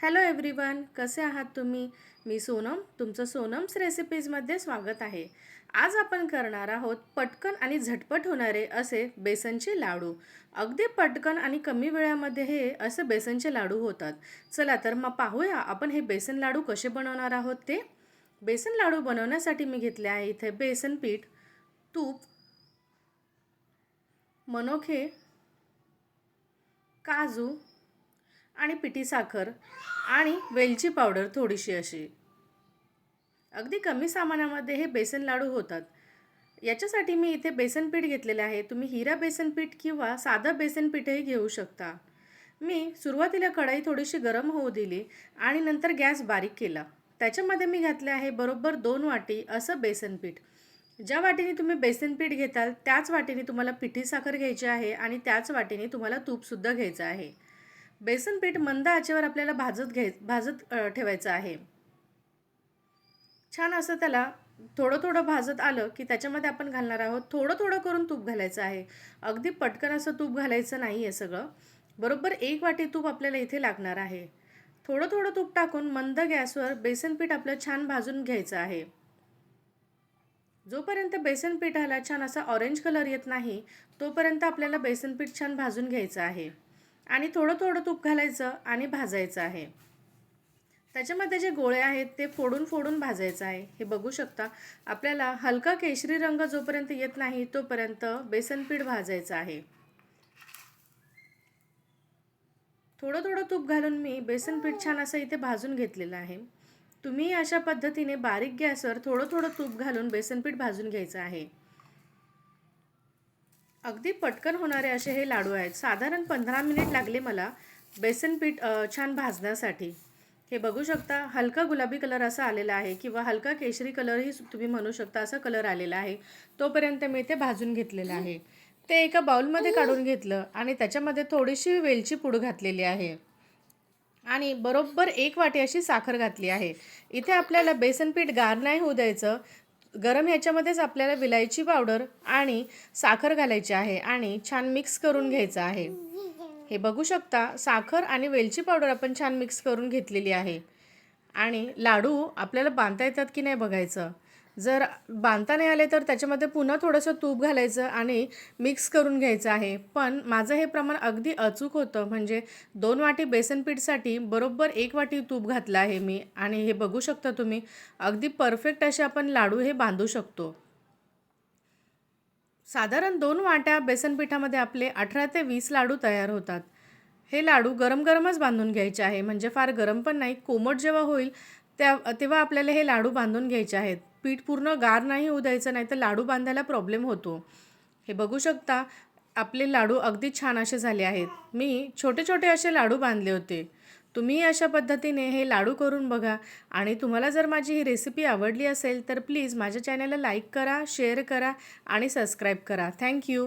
Hello everyone कसे आहात तुम्ही? मी सोनम तुमचं सोनम्स रेसिपीजमध्ये स्वागत आहे. आज आपण करणार आहोत पटकन आणि झटपट होणारे असे बेसनचे लाडू. अगदी पटकन आणि कमी वेळामध्ये हे असे बेसनचे लाडू होतात. चला तर मग पाहूया आपण हे बेसन लाडू कसे बनवणार आहोत ते. बेसन लाडू बनवण्यासाठी मी घेतले आहे इथे बेसन पीठ तूप मनोखे काजू आणि पिठी साखर आणि वेलची पावडर थोडीशी अशी. अगदी कमी सामानामध्ये हे बेसन लाडू होतात. याच्यासाठी मी इथे बेसन पीठ घेतलेले आहे. तुम्ही हिरा बेसन पीठ किंवा साधं बेसन पीठही घेऊ शकता. मी सुरुवातीला कढाई थोडीशी गरम होऊ दिली आणि नंतर गॅस बारीक केला. त्याच्यामध्ये मी घातले आहे बरोबर दोन वाटी असं बेसन पीठ. ज्या वाटीने तुम्ही बेसन पीठ घेताल त्याच वाटीने तुम्हाला पिठी साखर घ्यायची आहे आणि त्याच वाटीने तुम्हाला तूपसुद्धा घ्यायचं आहे. बेसन पीठ मंद आचेवर आपल्याला भाजत घ्याय भाजत ठेवायचं आहे. छान असं त्याला थोडं थोडं भाजत आलं की त्याच्यामध्ये आपण घालणार आहोत थोडं थोडं करून तूप घालायचं आहे. अगदी पटकन असं तूप घालायचं नाही आहे सगळं. बरोबर एक वाटी तूप आपल्याला इथे लागणार आहे. थोडं थोडं तूप टाकून मंद गॅसवर बेसन पीठ आपलं छान भाजून घ्यायचं आहे. जोपर्यंत बेसन पिठाला छान असा ऑरेंज कलर येत नाही तोपर्यंत आपल्याला बेसन पीठ छान भाजून घ्यायचं आहे. आणि थोडं थोडं तूप घालायचं आणि भाजायचं आहे. त्याच्यामध्ये जे गोळे आहेत ते फोडून फोडून भाजायचं आहे. हे बघू शकता. आपल्याला हलका केशरी रंग जोपर्यंत येत नाही तोपर्यंत बेसन पीठ भाजायचं आहे. थोडं थोडं तूप घालून मी बेसन पीठ छान असं इथे भाजून घेतलेलं आहे. तुम्ही अशा पद्धतीने बारीक गॅसवर थोडं थोडं तूप घालून बेसन पीठ भाजून घ्यायचं आहे. अगदी पटकन होणारे असे हे लाडू आहेत. साधारण पंधरा मिनिट लागले मला बेसन पीठ छान भाजण्यासाठी. हे बघू शकता हलका गुलाबी कलर असा आलेला आहे किंवा हलका केशरी कलरही तुम्ही म्हणू शकता असा कलर आलेला आहे. तोपर्यंत मी ते भाजून घेतलेलं आहे. ते एका बाउलमध्ये काढून घेतलं आणि त्याच्यामध्ये थोडीशी वेलची पूड घातलेली आहे. आणि बरोबर एक वाटी अशी साखर घातली आहे. इथे आपल्याला बेसन पीठ गार नाही होऊ द्यायचं गरम ह्याच्यामध्येच आपल्याला विलायची पावडर आणि साखर घालायची आहे आणि छान मिक्स करून घ्यायचं आहे. हे बघू शकता साखर आणि वेलची पावडर आपण छान मिक्स करून घेतलेली आहे. आणि लाडू आपल्याला बांधता येतात की नाही बघायचं. जर बांधता नाही आले तर त्याच्यामध्ये पुन्हा थोडंसं तूप घालायचं आणि मिक्स करून घ्यायचं आहे. पण माझं हे प्रमाण अगदी अचूक होतं. म्हणजे दोन वाटी बेसनपीठसाठी बरोबर एक वाटी तूप घातलं आहे मी. आणि हे बघू शकता तुम्ही अगदी परफेक्ट असे आपण लाडू हे बांधू शकतो. साधारण दोन वाट्या बेसन पिठामध्ये आपले अठरा ते वीस लाडू तयार होतात. हे लाडू गरम गरमच बांधून घ्यायचे आहे. म्हणजे फार गरम पण नाही कोमट जेव्हा होईल त्या तेव्हा आपल्याला हे लाडू बांधून घ्यायचे आहेत. पीठ पूर्ण गार नाही होऊ द्यायचं नाही तर लाडू बांधायला प्रॉब्लेम होतो. हे बघू शकता आपले लाडू अगदी छान असे झाले आहेत. मी छोटे छोटे असे लाडू बांधले होते. तुम्ही अशा पद्धतीने हे लाडू करून बघा. आणि तुम्हाला जर माझी ही रेसिपी आवडली असेल तर प्लीज माझ्या चॅनलला लाईक करा शेअर करा आणि सबस्क्राईब करा. थँक्यू